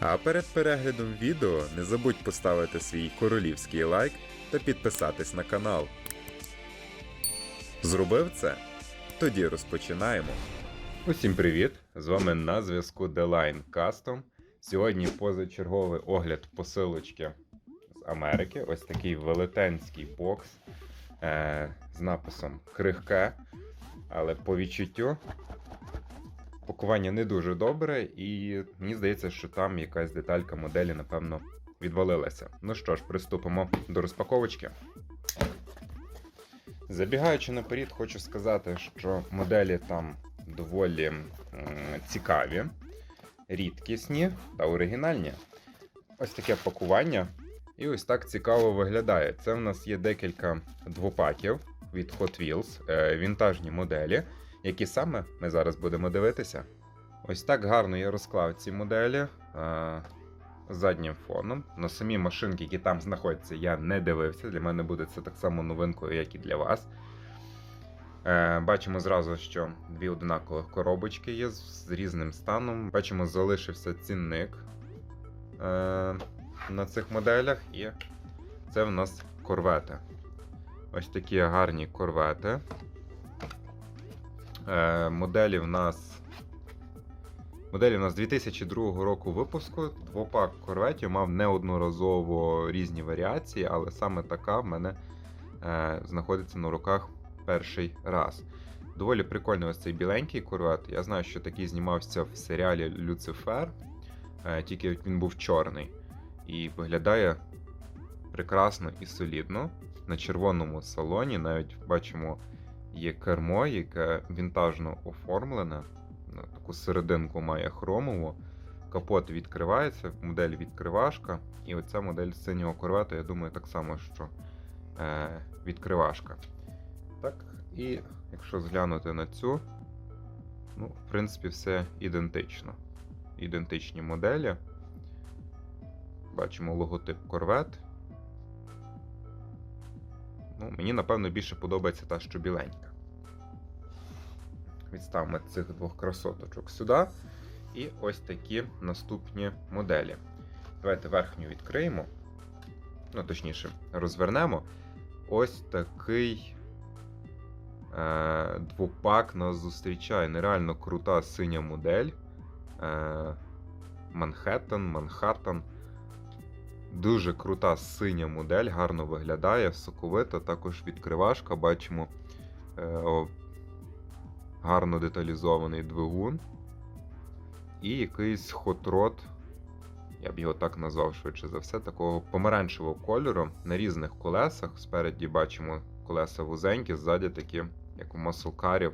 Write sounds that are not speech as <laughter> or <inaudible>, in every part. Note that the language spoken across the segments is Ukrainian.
А перед переглядом відео не забудь поставити свій королівський лайк та підписатись на канал. Зробив це? Тоді розпочинаємо. Усім привіт! З вами на зв'язку Deline Custom. Сьогодні позачерговий огляд посилочки з Америки. Ось такий велетенський бокс е- з написом Крихке, але по відчуттю пакування не дуже добре, і мені здається, що там якась деталька моделі, напевно, відвалилася. Ну що ж, приступимо до розпаковочки. Забігаючи наперед, хочу сказати, що моделі там доволі цікаві, рідкісні та оригінальні. Ось таке пакування. І ось так цікаво виглядає. Це в нас є декілька двопаків від Hot Wheels, е, вінтажні моделі, які саме ми зараз будемо дивитися. Ось так гарно я розклав ці моделі е, заднім фоном. На самі машинки, які там знаходяться, я не дивився. Для мене буде це так само новинкою, як і для вас. Е, бачимо зразу, що дві однакових коробочки є з різним станом. Бачимо, залишився цінник е, на цих моделях, і це в нас корвети. Ось такі гарні корвети. Е, моделі в нас. Моделі в нас 2002 року випуску. Двопак корветів мав неодноразово різні варіації, але саме така в мене е, знаходиться на руках перший раз. Доволі прикольний ось цей біленький корвет. Я знаю, що такий знімався в серіалі Люцифер, е, тільки він був чорний. І виглядає прекрасно і солідно. На червоному салоні навіть бачимо є кермо, яке вінтажно оформлене. Ну, Таку серединку має хромову. Капот відкривається, модель відкривашка. І оця модель синього корвету, я думаю, так само, що е, відкривашка. Так, і якщо зглянути на цю, ну, в принципі, все ідентично. Ідентичні моделі. Бачимо логотип корвет. Ну, мені, напевно, більше подобається та, що біленька. Відставимо цих двох красоточок сюди. І ось такі наступні моделі. Давайте верхню відкриємо. Ну, точніше, розвернемо. Ось такий е, двопак нас зустрічає. Нереально крута синя модель. Е, Манхеттен, Манхаттен. Дуже крута синя модель, гарно виглядає, соковита, також відкривашка. Бачимо е, гарно деталізований двигун. І якийсь хотрот, я б його так назвав швидше за все, такого помаранчевого кольору на різних колесах. Спереді бачимо колеса вузенькі, ззаді такі, як у маслкарів,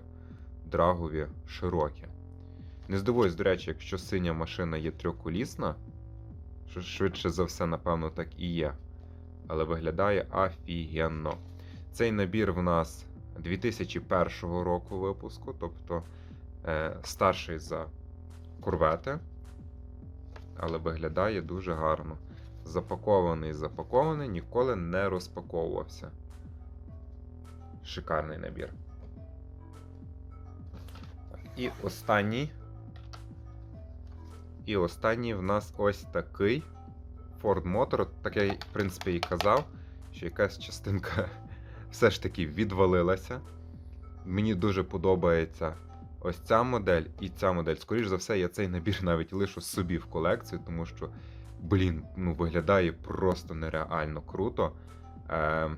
драгові широкі. Не здивуюсь, до речі, якщо синя машина є трьохколісна, що швидше за все, напевно, так і є. Але виглядає офігенно. Цей набір в нас 2001 року випуску, тобто е, старший за курвети, але виглядає дуже гарно. Запакований, запакований, ніколи не розпаковувався. Шикарний набір. І останній. І останній в нас ось такий Ford Motor. Так я, в принципі, і казав, що якась частинка все ж таки відвалилася. Мені дуже подобається ось ця модель і ця модель. Скоріше за все, я цей набір <laughs> навіть лишу собі в колекцію, тому що, блін, ну виглядає просто нереально круто. Е,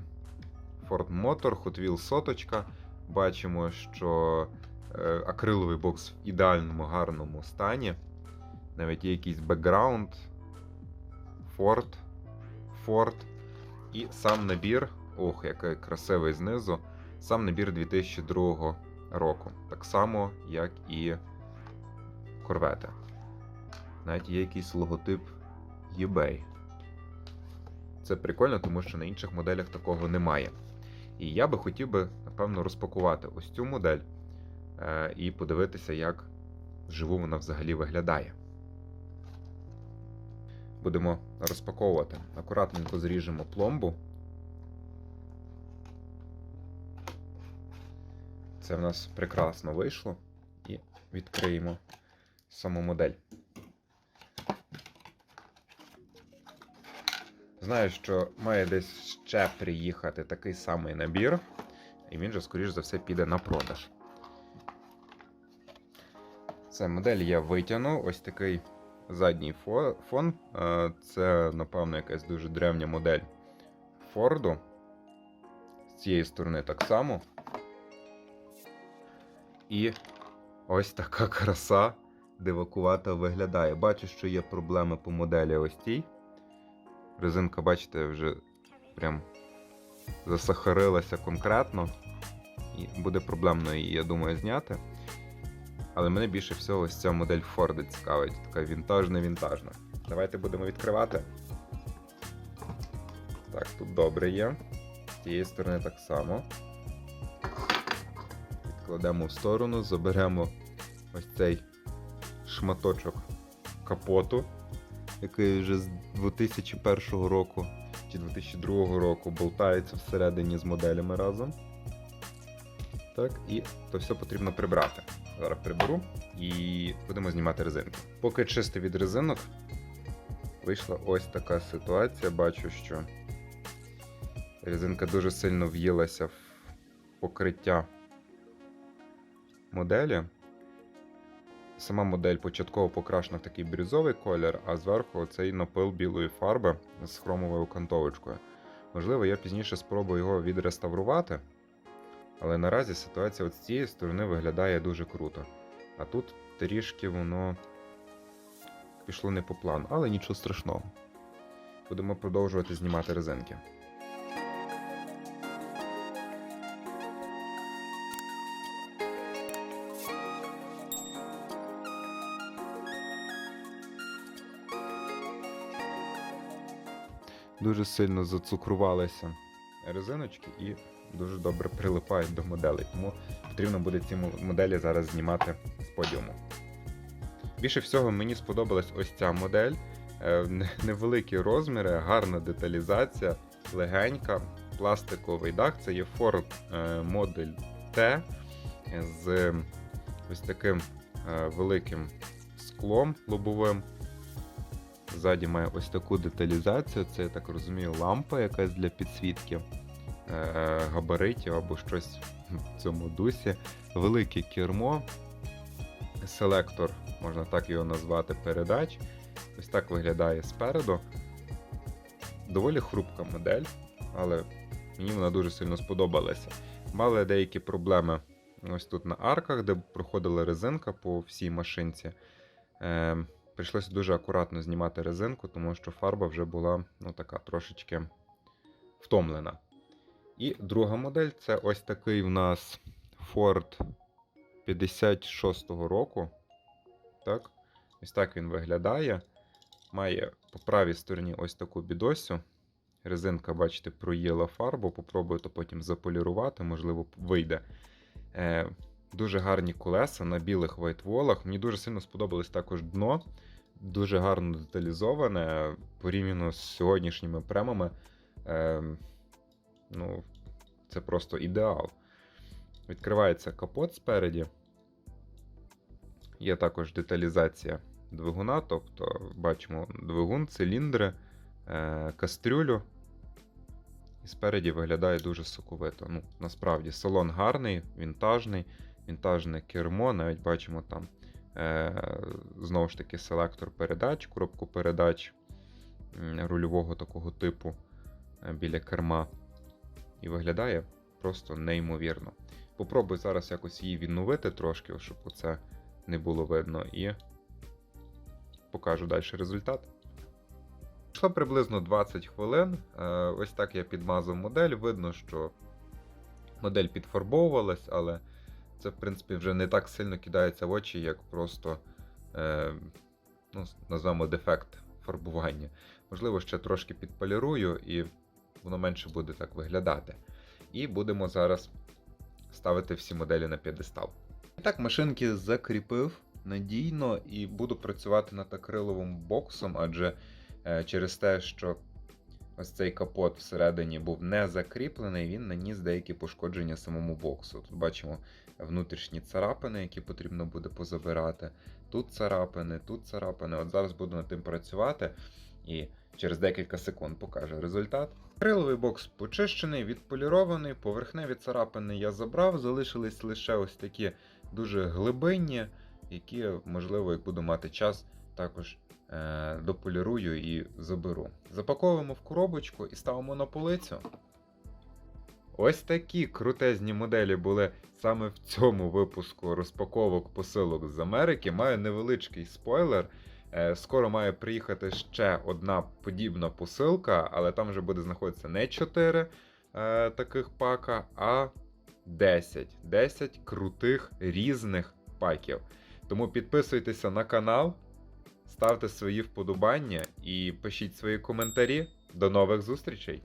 Ford Motor, Hot Wheels соточка. Бачимо, що е, акриловий бокс в ідеальному гарному стані. Навіть є якийсь бекграунд, Ford, Ford. І сам набір, ох, який красивий знизу, сам набір 2002 року. Так само, як і корвети. Навіть є якийсь логотип eBay. Це прикольно, тому що на інших моделях такого немає. І я би хотів би, напевно, розпакувати ось цю модель е, і подивитися, як вживу вона взагалі виглядає. Будемо розпаковувати. Акуратненько зріжемо пломбу. Це в нас прекрасно вийшло. І відкриємо саму модель. Знаю, що має десь ще приїхати такий самий набір, і він же, скоріш за все, піде на продаж. Це модель я витягнув. Ось такий задній фон. Е, Це, напевно, якась дуже древня модель Форду. З цієї сторони так само. І ось така краса дивакувато виглядає. Бачу, що є проблеми по моделі ось цій. Резинка, бачите, вже прям засахарилася конкретно. І буде проблемно її, я думаю, зняти. Але мене більше всього ось ця модель Ford цікавить. Така вінтажна-вінтажна. Давайте будемо відкривати. Так, тут добре є. З цієї сторони так само. Відкладемо в сторону, заберемо ось цей шматочок капоту, який вже з 2001 року чи 2002 року болтається всередині з моделями разом. Так, і то все потрібно прибрати. Зараз приберу і будемо знімати резинки. Поки чисто від резинок, вийшла ось така ситуація. Бачу, що резинка дуже сильно в'їлася в покриття моделі. Сама модель початково покрашена в такий бірюзовий колір, а зверху цей напил білої фарби з хромовою окантовочкою. Можливо, я пізніше спробую його відреставрувати, але наразі ситуація от з цієї сторони виглядає дуже круто. А тут трішки воно пішло не по плану, але нічого страшного. Будемо продовжувати знімати резинки. Дуже сильно зацукрувалися резиночки і дуже добре прилипають до моделей. Тому потрібно буде ці моделі зараз знімати з подіуму. Більше всього мені сподобалась ось ця модель. Е, Невеликі розміри, гарна деталізація, легенька, пластиковий дах. Це є Ford модель T з ось таким е, великим склом лобовим. Ззаді має ось таку деталізацію. Це, я так розумію, лампа якась для підсвітки е, габаритів або щось в цьому дусі. Велике кермо, селектор, можна так його назвати, передач. Ось так виглядає спереду. Доволі хрупка модель, але мені вона дуже сильно сподобалася. Мали деякі проблеми ось тут на арках, де проходила резинка по всій машинці. Е, прийшлося дуже акуратно знімати резинку, тому що фарба вже була ну, така трошечки втомлена. І друга модель це ось такий в нас Ford 56-го року. Так? Ось так він виглядає. Має по правій стороні ось таку бідосю. Резинка, бачите, проїла фарбу. Попробую то потім заполірувати, можливо, вийде. Дуже гарні колеса на білих вайтволах. Мені дуже сильно сподобалось також дно. Дуже гарно деталізоване порівняно з сьогоднішніми премами. Е, ну, це просто ідеал. Відкривається капот спереді. Є також деталізація двигуна, тобто бачимо двигун, циліндри, е, кастрюлю. І спереді виглядає дуже соковито. Ну, насправді салон гарний, вінтажний, вінтажне кермо. Навіть бачимо там е, знову ж таки селектор передач, коробку передач рульового такого типу е, біля керма. І виглядає просто неймовірно. Попробую зараз якось її відновити трошки, щоб оце не було видно, і покажу далі результат. Пройшло приблизно 20 хвилин. Е, Ось так я підмазав модель. Видно, що модель підфарбовувалась, але це, в принципі, вже не так сильно кидається в очі, як просто, е, ну, назвемо дефект фарбування. Можливо, ще трошки підполірую, і воно менше буде так виглядати. І будемо зараз ставити всі моделі на п'єдестал. І так, машинки закріпив надійно і буду працювати над акриловим боксом, адже е, через те, що ось цей капот всередині був не закріплений, він наніс деякі пошкодження самому боксу. Тут бачимо внутрішні царапини, які потрібно буде позабирати. Тут царапини, тут царапини. От зараз буду над тим працювати. і через декілька секунд покаже результат. Криловий бокс почищений, відполірований, поверхневі царапини я забрав, залишились лише ось такі дуже глибинні, які, можливо, як буду мати час, також е- дополірую і заберу. Запаковуємо в коробочку і ставимо на полицю. Ось такі крутезні моделі були саме в цьому випуску розпаковок посилок з Америки. Маю невеличкий спойлер. Е, Скоро має приїхати ще одна подібна посилка, але там вже буде знаходитися не 4 е, таких пака, а 10. 10 крутих різних паків. Тому підписуйтеся на канал, ставте свої вподобання і пишіть свої коментарі. До нових зустрічей!